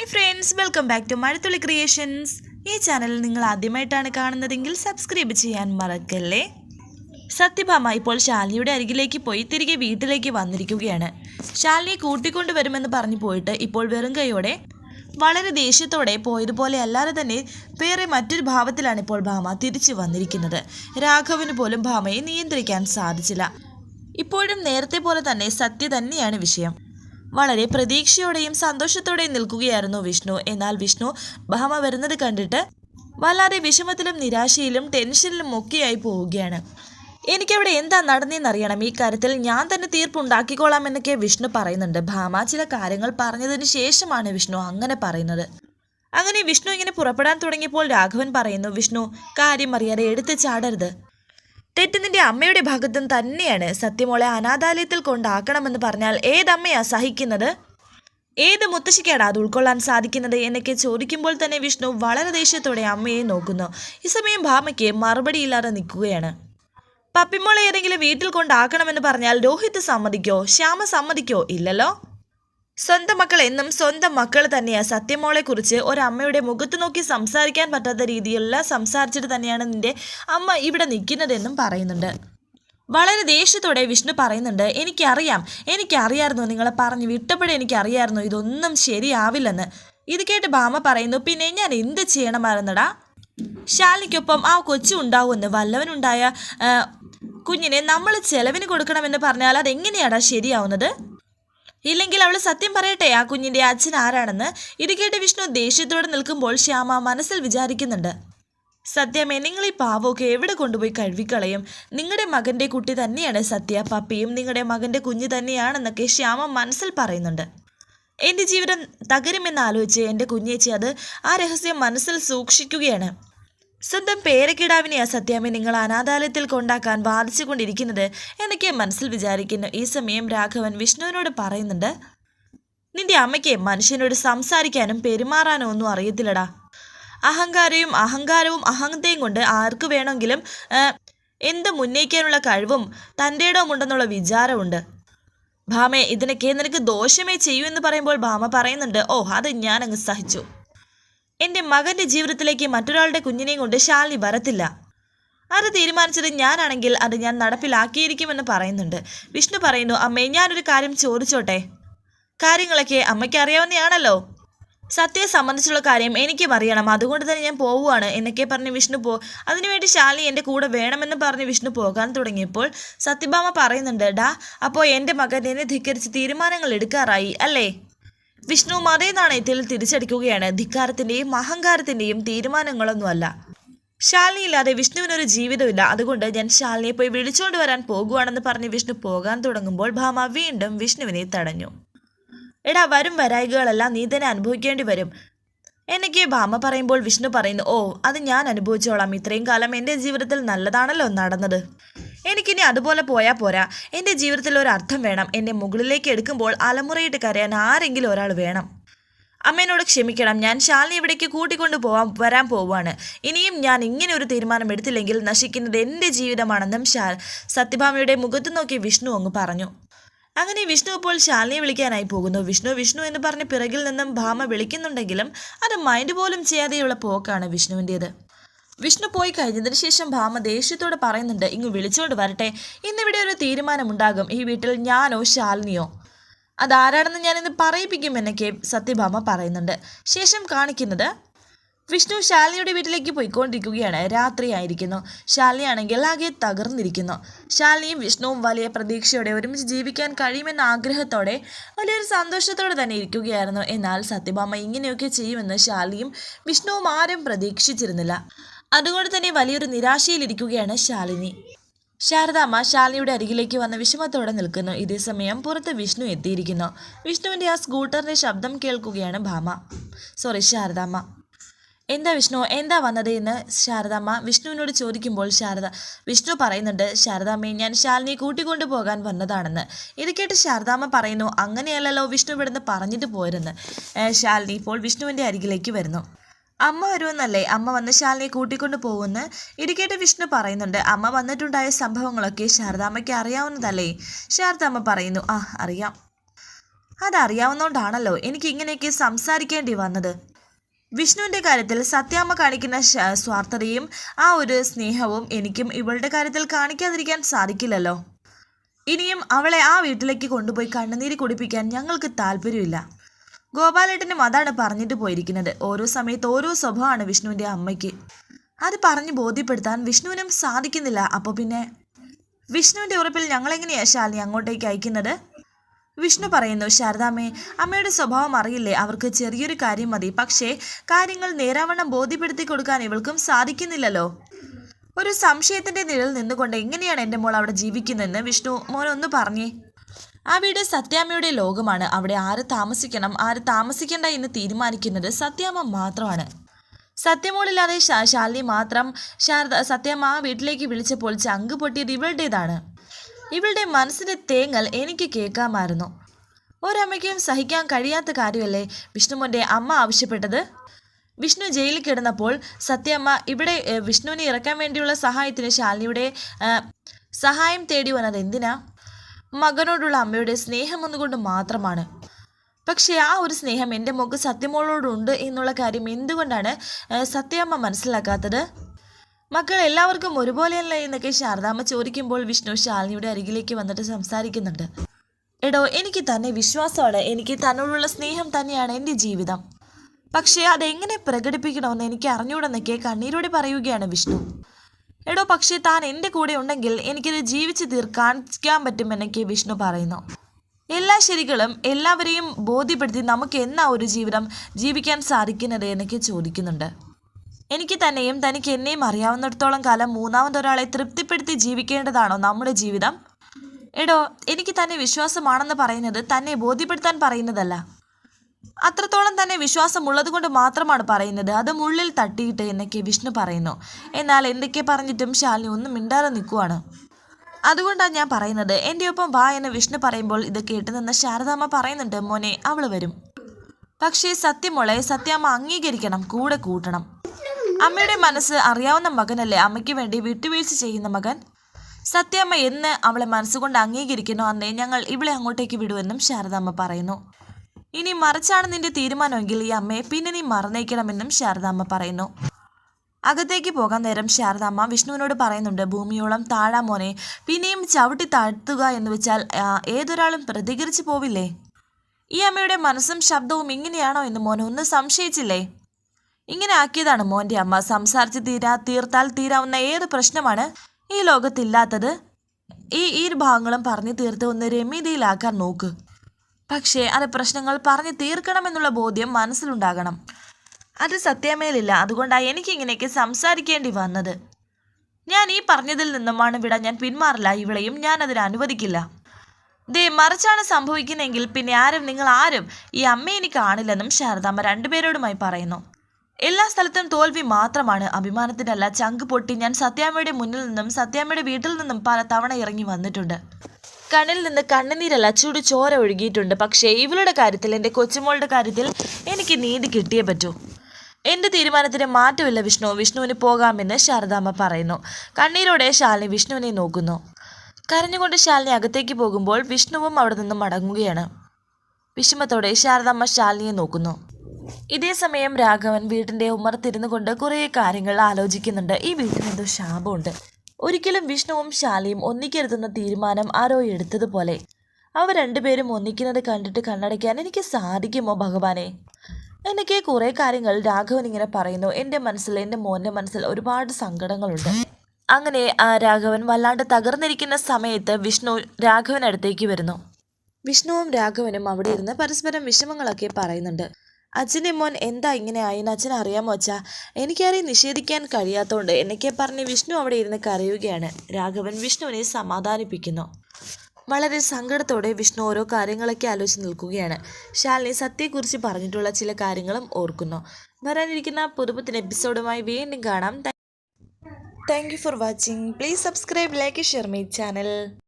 Hi friends welcome back to Mazhathulli creations ഈ channel നിങ്ങൾ ആദ്യമായിട്ടാണ് കാണുന്നതെങ്കിൽ സബ്സ്ക്രൈബ് ചെയ്യാൻ മറക്കല്ലേ? സത്യഭാമ ഇപ്പോൾ ശാലിനിയുടെ അരികിലേക്ക് പോയി തിരികെ വീട്ടിലേക്ക് വന്നിരിക്കുകയാണ്. ശാലിനി കൂട്ടിക്കൊണ്ടു വരുമെന്ന് പറഞ്ഞു പോയിട്ട് ഇപ്പോൾ വെറും കൈയോടെ വളരെ ദേഷ്യത്തോടെ പോയതുപോലെ അല്ലാതെ തന്നെ വേറെ മറ്റൊരു ഭാവത്തിലാണ് ഇപ്പോൾ ഭാമ തിരിച്ചു വന്നിരിക്കുന്നത്. രാഘവന് പോലും ഭാമയെ നിയന്ത്രിക്കാൻ സാധിച്ചില്ല. ഇപ്പോഴും നേരത്തെ പോലെ തന്നെ സത്യ തന്നെയാണ് വിഷയം. വളരെ പ്രതീക്ഷയോടെയും സന്തോഷത്തോടെയും നിൽക്കുകയായിരുന്നു വിഷ്ണു. എന്നാൽ വിഷ്ണു ബഹമ വരുന്നത് കണ്ടിട്ട് വല്ലാതെ വിഷമത്തിലും നിരാശയിലും ടെൻഷനിലും ഒക്കെയായി പോവുകയാണ്. എനിക്കവിടെ എന്താ നടന്നതെന്നറിയണം ഈ കാര്യത്തിൽ ഞാൻ തന്നെ തീർപ്പുണ്ടാക്കിക്കോളാം എന്നൊക്കെ വിഷ്ണു പറയുന്നുണ്ട്. ഭാമ ചില കാര്യങ്ങൾ പറഞ്ഞതിന് ശേഷമാണ് വിഷ്ണു അങ്ങനെ പറയുന്നത്. അങ്ങനെ വിഷ്ണു ഇങ്ങനെ പുറപ്പെടാൻ തുടങ്ങിയപ്പോൾ രാഘവൻ പറയുന്നു വിഷ്ണു കാര്യം അറിയാതെ എടുത്ത് ചാടരുത്. തെറ്റ് നിന്റെ അമ്മയുടെ ഭാഗത്തും തന്നെയാണ് സത്യമോളെ അനാഥാലയത്തിൽ കൊണ്ടാക്കണമെന്ന് പറഞ്ഞാൽ ഏതമ്മയാ സഹിക്കുന്നത്? ഏത് മുത്തശ്ശിക്കാണ് അത് ഉൾക്കൊള്ളാൻ സാധിക്കുന്നത് എന്നൊക്കെ ചോദിക്കുമ്പോൾ തന്നെ വിഷ്ണു വളരെ ദേഷ്യത്തോടെ അമ്മയെ നോക്കുന്നു. ഈ സമയം ഭാമയ്ക്ക് മറുപടിയില്ലാതെ നിൽക്കുകയാണ്. പപ്പിമോളെ ഏതെങ്കിലും വീട്ടിൽ കൊണ്ടാക്കണമെന്ന് പറഞ്ഞാൽ രോഹിത് സമ്മതിക്കോ? ശ്യാമ സമ്മതിക്കോ? ഇല്ലല്ലോ? സ്വന്തം മക്കൾ എന്നും സ്വന്തം മക്കൾ തന്നെയാ. സത്യമോളെ കുറിച്ച് ഒരമ്മയുടെ മുഖത്ത് നോക്കി സംസാരിക്കാൻ പറ്റാത്ത രീതിയിലുള്ള സംസാരിച്ചിട്ട് തന്നെയാണ് നിന്റെ അമ്മ ഇവിടെ നിൽക്കുന്നതെന്നും പറയുന്നുണ്ട്. വളരെ ദേഷ്യത്തോടെ വിഷ്ണു പറയുന്നുണ്ട് എനിക്കറിയാം എനിക്കറിയായിരുന്നു നിങ്ങളെ പറഞ്ഞു വിട്ടപ്പോഴേ എനിക്കറിയായിരുന്നു ഇതൊന്നും ശരിയാവില്ലെന്ന്. ഇത് കേട്ട് ബാമ പറയുന്നു പിന്നെ ഞാൻ എന്ത് ചെയ്യണമായിരുന്നടാ? ശാലിക്കൊപ്പം ആ കൊച്ചു ഉണ്ടാവുമെന്ന് വല്ലവനുണ്ടായ കുഞ്ഞിനെ നമ്മൾ ചെലവിന് കൊടുക്കണമെന്ന് പറഞ്ഞാൽ അതെങ്ങനെയാടാ ശരിയാവുന്നത്? ഇല്ലെങ്കിൽ അവൾ സത്യം പറയട്ടെ ആ കുഞ്ഞിന്റെ അച്ഛൻ ആരാണെന്ന്? ഇത് കേട്ട് വിഷ്ണു ദേഷ്യത്തോടെ നിൽക്കുമ്പോൾ ശ്യാമ മനസ്സിൽ വിചാരിക്കുന്നുണ്ട്. സത്യമേ നിങ്ങൾ ഈ പാവമൊക്കെ എവിടെ കൊണ്ടുപോയി കഴുകിക്കളയും? നിങ്ങളുടെ മകന്റെ കുട്ടി തന്നെയാണ് സത്യ പപ്പിയും നിങ്ങളുടെ മകന്റെ കുഞ്ഞ് തന്നെയാണെന്നൊക്കെ ശ്യാമ മനസ്സിൽ പറയുന്നുണ്ട്. എന്റെ ജീവിതം തകരുമെന്ന് ആലോചിച്ച് എന്റെ കുഞ്ഞേച്ചി അത് ആ രഹസ്യം മനസ്സിൽ സൂക്ഷിക്കുകയാണ്. സ്വന്തം പേരക്കിടാവിനെയാ സത്യാമ്മ നിങ്ങൾ അനാഥാലയത്തിൽ കൊണ്ടാക്കാൻ ബാധിച്ചുകൊണ്ടിരിക്കുന്നത് എന്നൊക്കെ മനസ്സിൽ വിചാരിക്കുന്നു. ഈ സമയം രാഘവൻ വിഷ്ണുവിനോട് പറയുന്നുണ്ട് നിന്റെ അമ്മയ്ക്ക് മനുഷ്യനോട് സംസാരിക്കാനും പെരുമാറാനോ ഒന്നും അറിയത്തില്ലടാ. അഹങ്കാരവും അഹങ്കാരവും അഹന്തയും കൊണ്ട് ആർക്ക് വേണമെങ്കിലും എന്ത് ഉന്നയിക്കാനുള്ള കഴിവും തന്റെ ഇടമുണ്ടെന്നുള്ള വിചാരമുണ്ട്. ഭാമേ ഇതിനൊക്കെ നിനക്ക് ദോഷമേ ചെയ്യൂ എന്ന് പറയുമ്പോൾ ഭാമ പറയുന്നുണ്ട് ഓ അത് ഞാൻ അങ്ങ് സഹിച്ചു. എന്റെ മകന്റെ ജീവിതത്തിലേക്ക് മറ്റൊരാളുടെ കുഞ്ഞിനെയും കൊണ്ട് ശാലിനി വരത്തില്ല. അത് തീരുമാനിച്ചത് ഞാനാണെങ്കിൽ അത് ഞാൻ നടപ്പിലാക്കിയിരിക്കുമെന്ന് പറയുന്നുണ്ട്. വിഷ്ണു പറയുന്നു അമ്മേ ഞാനൊരു കാര്യം ചോദിച്ചോട്ടെ? കാര്യങ്ങളൊക്കെ അമ്മയ്ക്ക് അറിയാവുന്നതാണല്ലോ സത്യയെ സംബന്ധിച്ചുള്ള കാര്യം എനിക്കും അറിയണം. അതുകൊണ്ട് തന്നെ ഞാൻ പോവുകയാണ് എന്നൊക്കെ പറഞ്ഞ് വിഷ്ണു പോ അതിനുവേണ്ടി ശാലി എന്റെ കൂടെ വേണമെന്ന് പറഞ്ഞ് വിഷ്ണു പോകാൻ തുടങ്ങിയപ്പോൾ സത്യഭാമ പറയുന്നുണ്ട് ഡാ അപ്പോൾ എന്റെ മകൻ എന്നെ ധിക്കരിച്ച് തീരുമാനങ്ങൾ എടുക്കാറായി അല്ലേ? വിഷ്ണുവും അതേ നാണയത്തിൽ തിരിച്ചടിക്കുകയാണ്. ധിക്കാരത്തിന്റെയും അഹങ്കാരത്തിന്റെയും തീരുമാനങ്ങളൊന്നുമല്ല. ശാലിനി ഇല്ലാതെ വിഷ്ണുവിനൊരു ജീവിതമില്ല. അതുകൊണ്ട് ഞാൻ ശാലിനിയെ പോയി വിളിച്ചുകൊണ്ട് വരാൻ പോകുവാണെന്ന് പറഞ്ഞ് വിഷ്ണു പോകാൻ തുടങ്ങുമ്പോൾ ഭാമ വീണ്ടും വിഷ്ണുവിനെ തടഞ്ഞു. എടാ വരും വരായികകളെല്ലാം നീ തന്നെ അനുഭവിക്കേണ്ടി വരും. എനിക്ക് ഭാമ പറയുമ്പോൾ വിഷ്ണു പറയുന്നു ഓ അത് ഞാൻ അനുഭവിച്ചോളാം. ഇത്രയും കാലം എന്റെ ജീവിതത്തിൽ നല്ലതാണല്ലോ നടന്നത്. എനിക്കിനി അതുപോലെ പോയാൽ പോരാ. എന്റെ ജീവിതത്തിൽ ഒരു അർത്ഥം വേണം. എന്റെ മുകളിലേക്ക് എടുക്കുമ്പോൾ അലമുറയിട്ട് കരയാൻ ആരെങ്കിലും ഒരാൾ വേണം. അമ്മേനോട് ക്ഷമിക്കണം. ഞാൻ ശാലിനി ഇവിടേക്ക് കൂട്ടിക്കൊണ്ടു പോവാൻ വരാൻ പോവുകയാണ്. ഇനിയും ഞാൻ ഇങ്ങനെ ഒരു തീരുമാനം എടുത്തില്ലെങ്കിൽ നശിക്കുന്നത് എന്റെ ജീവിതമാണെന്നും ശാൽ സത്യഭാമയുടെ മുഖത്ത് നോക്കി വിഷ്ണു അങ്ങ് പറഞ്ഞു. അങ്ങനെ വിഷ്ണു ഇപ്പോൾ ശാലിനിയെ വിളിക്കാനായി പോകുന്നു. വിഷ്ണു വിഷ്ണു എന്ന് പറഞ്ഞ് പിറകിൽ നിന്നും ഭാമ വിളിക്കുന്നുണ്ടെങ്കിലും അത് മൈൻഡ് പോലും ചെയ്യാതെയുള്ള പോക്കാണ് വിഷ്ണുവിന്റേത് വിഷ്ണു പോയി കഴിഞ്ഞതിന് ശേഷം ഭാമ ദേഷ്യത്തോട് പറയുന്നുണ്ട് ഇങ്ങ് വിളിച്ചോണ്ട് വരട്ടെ. ഇന്നിവിടെ ഒരു തീരുമാനമുണ്ടാകും. ഈ വീട്ടിൽ ഞാനോ ശാലിനിയോ? അതാരാണെന്ന് ഞാനിന്ന് പറയിപ്പിക്കും എന്നൊക്കെ സത്യഭാമ പറയുന്നുണ്ട്. ശേഷം കാണിക്കുന്നത് വിഷ്ണു ശാലിനിയുടെ വീട്ടിലേക്ക് പോയിക്കൊണ്ടിരിക്കുകയാണ്. രാത്രിയായിരിക്കുന്നു. ശാലിനി ആണെങ്കിൽ ആകെ തകർന്നിരിക്കുന്നു. ശാലിനിയും വിഷ്ണുവും വലിയ പ്രതീക്ഷയോടെ ഒരുമിച്ച് ജീവിക്കാൻ കഴിയുമെന്ന ആഗ്രഹത്തോടെ വലിയൊരു സന്തോഷത്തോടെ തന്നെ ഇരിക്കുകയായിരുന്നു. എന്നാൽ സത്യഭാമ ഇങ്ങനെയൊക്കെ ചെയ്യുമെന്ന് ശാലിനിയും വിഷ്ണുവും ആരും പ്രതീക്ഷിച്ചിരുന്നില്ല. അതുകൊണ്ട് തന്നെ വലിയൊരു നിരാശയിലിരിക്കുകയാണ് ശാലിനി. ശാരദാമ്മ ശാലിനിയുടെ അരികിലേക്ക് വന്ന വിഷമത്തോടെ നിൽക്കുന്നു. ഇതേ സമയം പുറത്ത് വിഷ്ണു എത്തിയിരിക്കുന്നു. വിഷ്ണുവിന്റെ ആ സ്കൂട്ടറിന്റെ ശബ്ദം കേൾക്കുകയാണ് ഭാമ. സോറി ശാരദാമ്മ എന്താ വിഷ്ണു എന്താ വന്നത് എന്ന് ശാരദാമ്മ വിഷ്ണുവിനോട് ചോദിക്കുമ്പോൾ ശാരദ വിഷ്ണു പറയുന്നുണ്ട് ശാരദാമ്മയെ ഞാൻ ശാലിനിയെ കൂട്ടിക്കൊണ്ടു പോകാൻ വന്നതാണെന്ന്. ഇത് കേട്ട് ശാരദാമ്മ പറയുന്നു അങ്ങനെയല്ലല്ലോ വിഷ്ണു ഇവിടുന്ന് പറഞ്ഞിട്ട് പോയിരുന്നു ശാലിനി ഇപ്പോൾ വിഷ്ണുവിന്റെ അരികിലേക്ക് വരുന്നു. അമ്മ വരുമെന്നല്ലേ? അമ്മ വന്ന് ശാലിനിയെ കൂട്ടിക്കൊണ്ട് പോകുമെന്ന് ഇടുക്കേട്ട് കേട്ട് വിഷ്ണു പറയുന്നുണ്ട്. അമ്മ വന്നിട്ടുണ്ടായ സംഭവങ്ങളൊക്കെ ശാരദാമ്മയ്ക്ക് അറിയാവുന്നതല്ലേ? ശാരദാമ്മ പറയുന്നു ആ അറിയാം. അതറിയാവുന്നതുകൊണ്ടാണല്ലോ എനിക്ക് ഇങ്ങനെയൊക്കെ സംസാരിക്കേണ്ടി വന്നത്. വിഷ്ണുവിന്റെ കാര്യത്തിൽ സത്യാമ്മ കാണിക്കുന്ന സ്വാർത്ഥതയും ആ ഒരു സ്നേഹവും എനിക്കും ഇവളുടെ കാര്യത്തിൽ കാണിക്കാതിരിക്കാൻ സാധിക്കില്ലല്ലോ. ഇനിയും അവളെ ആ വീട്ടിലേക്ക് കൊണ്ടുപോയി കണ്ണുനീര് കുടിപ്പിക്കാൻ ഞങ്ങൾക്ക് താല്പര്യമില്ല. ഗോപാലേട്ടനും അതാണ് പറഞ്ഞിട്ട് പോയിരിക്കുന്നത്. ഓരോ സമയത്ത് ഓരോ സ്വഭാവമാണ് വിഷ്ണുവിന്റെ അമ്മയ്ക്ക്. അത് പറഞ്ഞ് ബോധ്യപ്പെടുത്താൻ വിഷ്ണുവിനും സാധിക്കുന്നില്ല. അപ്പോൾ പിന്നെ വിഷ്ണുവിന്റെ ഉറപ്പിൽ ഞങ്ങളെങ്ങനെയാണ് ശാലിനി അങ്ങോട്ടേക്ക് അയക്കുന്നത്? വിഷ്ണു പറയുന്നു ശാരദാമ്മേ അമ്മയുടെ സ്വഭാവം അറിയില്ലേ? അവർക്ക് ചെറിയൊരു കാര്യം മതി. പക്ഷേ കാര്യങ്ങൾ നേരാവണ്ണം ബോധ്യപ്പെടുത്തി കൊടുക്കാൻ ഇവൾക്കും സാധിക്കുന്നില്ലല്ലോ. ഒരു സംശയത്തിന്റെ നിഴൽ നിന്നുകൊണ്ട് എങ്ങനെയാണ് എന്റെ മോൾ അവിടെ ജീവിക്കുന്നതെന്ന് വിഷ്ണു മോനൊന്ന് പറഞ്ഞേ. ആ വീട് സത്യാമ്മയുടെ ലോകമാണ്. അവിടെ ആര് താമസിക്കണം ആര് താമസിക്കണ്ട എന്ന് തീരുമാനിക്കുന്നത് സത്യാമ്മ മാത്രമാണ്. സത്യമോളില്ലാതെ ശാലിനി മാത്രം ശാരദ സത്യാമ്മ ആ വീട്ടിലേക്ക് വിളിച്ചപ്പോൾ ചങ്ക് പൊട്ടിയത് ഇവളുടേതാണ്. ഇവളുടെ മനസ്സിന്റെ തേങ്ങൽ എനിക്ക് കേൾക്കാമായിരുന്നു. ഒരമ്മയ്ക്കും സഹിക്കാൻ കഴിയാത്ത കാര്യമല്ലേ വിഷ്ണുമോന്റെ അമ്മ ആവശ്യപ്പെട്ടത്? വിഷ്ണു ജയിലിൽ കിടന്നപ്പോൾ സത്യമ്മ ഇവിടെ വിഷ്ണുവിനെ ഇറക്കാൻ വേണ്ടിയുള്ള സഹായത്തിന് ശാലിനിയുടെ സഹായം തേടി വന്നത് എന്തിനാ? മകനോടുള്ള അമ്മയുടെ സ്നേഹം ഒന്നുകൊണ്ട് മാത്രമാണ്. പക്ഷേ ആ ഒരു സ്നേഹം എന്റെ മോക്ക് സത്യമോളോടുണ്ട് എന്നുള്ള കാര്യം എന്തുകൊണ്ടാണ് സത്യമ്മ മനസ്സിലാക്കാത്തത്? മക്കൾ എല്ലാവർക്കും ഒരുപോലെയല്ല എന്നൊക്കെ ശാരദാമ്മ ചോദിക്കുമ്പോൾ വിഷ്ണു ശാലിനിയുടെ അരികിലേക്ക് വന്നിട്ട് സംസാരിക്കുന്നുണ്ട്. എടോ എനിക്ക് തന്നെ വിശ്വാസമാണ്. എനിക്ക് തന്നോടുള്ള സ്നേഹം തന്നെയാണ് എന്റെ ജീവിതം. പക്ഷേ അതെങ്ങനെ പ്രകടിപ്പിക്കണമെന്ന് എനിക്ക് അറിഞ്ഞൂടെന്നൊക്കെ കണ്ണീരോടെ പറയുകയാണ് വിഷ്ണു. എടോ പക്ഷേ താൻ എന്റെ കൂടെ ഉണ്ടെങ്കിൽ എനിക്കിത് ജീവിച്ചു തീർക്കാൻ പറ്റുമെന്നൊക്കെ വിഷ്ണു പറയുന്നു. എല്ലാ ശരികളും എല്ലാവരെയും ബോധ്യപ്പെടുത്തി നമുക്ക് എന്നാ ഒരു ജീവിതം ജീവിക്കാൻ സാധിക്കുന്നത് എന്നൊക്കെ ചോദിക്കുന്നുണ്ട്. എനിക്ക് തന്നെയും തനിക്ക് എന്നെയും അറിയാവുന്നിടത്തോളം കാലം മൂന്നാമതൊരാളെ തൃപ്തിപ്പെടുത്തി ജീവിക്കേണ്ടതാണോ നമ്മുടെ ജീവിതം? എടോ എനിക്ക് തന്നെ വിശ്വാസമാണെന്ന് പറയുന്നത് തന്നെ ബോധ്യപ്പെടുത്താൻ പറയുന്നതല്ല. അത്രത്തോളം തന്നെ വിശ്വാസമുള്ളത് കൊണ്ട് മാത്രമാണ് പറയുന്നത്. അത് മുള്ളിൽ തട്ടിയിട്ട് എന്നൊക്കെ വിഷ്ണു പറയുന്നു. എന്നാൽ എന്തൊക്കെ പറഞ്ഞിട്ടും ശാലിനി ഒന്നും മിണ്ടാതെ നിൽക്കുവാണ്. അതുകൊണ്ടാണ് ഞാൻ പറയുന്നത്. എന്റെ ഒപ്പം വാ എന്ന് വിഷ്ണു പറയുമ്പോൾ ഇത് കേട്ട് നിന്ന് ശാരദാമ്മ പറയുന്നുണ്ട് മോനെ അവൾ വരും. പക്ഷേ സത്യമോളെ സത്യാമ്മ അംഗീകരിക്കണം കൂടെ കൂട്ടണം. അമ്മയുടെ മനസ്സ് അറിയാവുന്ന മകനല്ലേ? അമ്മയ്ക്ക് വേണ്ടി വിട്ടുവീഴ്ച ചെയ്യുന്ന മകൻ? സത്യാമ്മ എന്ന് അവളെ മനസ്സുകൊണ്ട് അംഗീകരിക്കണോ? അന്നേ ഞങ്ങൾ ഇവളെ അങ്ങോട്ടേക്ക് വിടുമെന്നും ശാരദാമ്മ പറയുന്നു. ഇനി മറിച്ചാണ് നിന്റെ തീരുമാനമെങ്കിൽ ഈ അമ്മയെ പിന്നെ നീ മറന്നേക്കണമെന്നും ശാരദാമ്മ പറയുന്നു. അകത്തേക്ക് പോകാൻ നേരം ശാരദാമ്മ വിഷ്ണുവിനോട് പറയുന്നുണ്ട് ഭൂമിയോളം താഴാ മോനെ പിന്നെയും ചവിട്ടി താഴ്ത്തുക എന്ന് വെച്ചാൽ ഏതൊരാളും പ്രതികരിച്ചു പോവില്ലേ? ഈ അമ്മയുടെ മനസ്സും ശബ്ദവും ഇങ്ങനെയാണോ എന്ന് മോൻ ഒന്ന് സംശയിച്ചില്ലേ? ഇങ്ങനെ ആക്കിയതാണ് മോന്റെ അമ്മ. സംസാരിച്ച് തീരാ തീർത്താൽ തീരാവുന്ന ഏത് പ്രശ്നമാണ് ഈ ലോകത്തില്ലാത്തത്? ഈ ഈ ഭാഗങ്ങളും പറഞ്ഞു തീർത്ത് ഒന്ന് രമ്യതയിലാക്കാൻ നോക്ക്. പക്ഷേ അത് പ്രശ്നങ്ങൾ പറഞ്ഞു തീർക്കണമെന്നുള്ള ബോധ്യം മനസ്സിലുണ്ടാകണം. അത് സത്യമേലില്ല. അതുകൊണ്ടാണ് എനിക്കിങ്ങനെയൊക്കെ സംസാരിക്കേണ്ടി വന്നത്. ഞാൻ ഈ പറഞ്ഞതിൽ നിന്നുമാണ് വിട ഞാൻ പിന്മാറില്ല. ഇവളെയും ഞാൻ അതിന് അനുവദിക്കില്ല. ദേ മറിച്ചാണ് സംഭവിക്കുന്നതെങ്കിൽ പിന്നെ ആരും നിങ്ങൾ ആരും ഈ അമ്മയെ എനിക്ക് കാണില്ലെന്നും ശാരദാമ്മ രണ്ടുപേരോടുമായി പറയുന്നു. എല്ലാ സ്ഥലത്തും തോൽവി മാത്രമാണ്. അഭിമാനത്തിനല്ല ചങ്ക് പൊട്ടി ഞാൻ സത്യാമ്മയുടെ മുന്നിൽ നിന്നും സത്യാമ്മയുടെ വീട്ടിൽ നിന്നും പല തവണ ഇറങ്ങി വന്നിട്ടുണ്ട്. കണ്ണിൽ നിന്ന് കണ്ണുനീരല്ല ചൂട് ചോര ഒഴുകിയിട്ടുണ്ട്. പക്ഷേ ഇവളുടെ കാര്യത്തിൽ എന്റെ കൊച്ചുമോളുടെ കാര്യത്തിൽ എനിക്ക് നീതി കിട്ടിയേ പറ്റൂ. എന്റെ തീരുമാനത്തിന് മാറ്റമില്ല വിഷ്ണു. വിഷ്ണുവിന് പോകാമെന്ന് ശാരദാമ്മ പറയുന്നു. കണ്ണീരോടെ ശാലിനി വിഷ്ണുവിനെ നോക്കുന്നു. കരഞ്ഞുകൊണ്ട് ശാലിനി അകത്തേക്ക് പോകുമ്പോൾ വിഷ്ണുവും അവിടെ നിന്നും മടങ്ങുകയാണ്. വിഷമത്തോടെ ശാരദാമ്മ ശാലിനിയെ നോക്കുന്നു. ഇതേ സമയം രാഘവൻ വീട്ടിന്റെ ഉമ്മർത്തിരുന്നു കൊണ്ട് കുറേ കാര്യങ്ങൾ ആലോചിക്കുന്നുണ്ട്. ഈ വീട്ടിൽ എന്തോ ശാപമുണ്ട്. ഒരിക്കലും വിഷ്ണുവും ശാലിയും ഒന്നിക്കരുതെന്ന തീരുമാനം ആരോ എടുത്തതുപോലെ. അവർ രണ്ടുപേരും ഒന്നിക്കുന്നത് കണ്ടിട്ട് കണ്ണടയ്ക്കാൻ എനിക്ക് സാധിക്കുമോ ഭഗവാനെ? എനിക്ക് കുറെ കാര്യങ്ങൾ രാഘവൻ ഇങ്ങനെ പറയുന്നു. എന്റെ മനസ്സിൽ എന്റെ മോന്റെ മനസ്സിൽ ഒരുപാട് സങ്കടങ്ങളുണ്ട്. അങ്ങനെ ആ രാഘവൻ വല്ലാണ്ട് തകർന്നിരിക്കുന്ന സമയത്ത് വിഷ്ണു രാഘവൻ അടുത്തേക്ക് വരുന്നു. വിഷ്ണുവും രാഘവനും അവിടെ ഇരുന്ന് പരസ്പരം വിഷമങ്ങളൊക്കെ പറയുന്നുണ്ട്. അച്ഛന്റെ മോൻ എന്താ ഇങ്ങനെ ആയെന്ന് അച്ഛൻ അറിയാമോ അച്ഛാ? എനിക്കാരെയും നിഷേധിക്കാൻ കഴിയാത്തതുകൊണ്ട് എന്നൊക്കെ പറഞ്ഞ് വിഷ്ണു അവിടെ ഇരുന്ന് കരയുകയാണ്. രാഘവൻ വിഷ്ണുവിനെ സമാധാനിപ്പിക്കുന്നു. വളരെ സങ്കടത്തോടെ വിഷ്ണു ഓരോ കാര്യങ്ങളൊക്കെ ആലോചിച്ച് നിൽക്കുകയാണ്. ശാലിനി സത്യയെക്കുറിച്ച് പറഞ്ഞിട്ടുള്ള ചില കാര്യങ്ങളും ഓർക്കുന്നു. വരാനിരിക്കുന്ന പുതുപത്തിന് എപ്പിസോഡുമായി വീണ്ടും കാണാം. Thank you for watching please subscribe like share my channel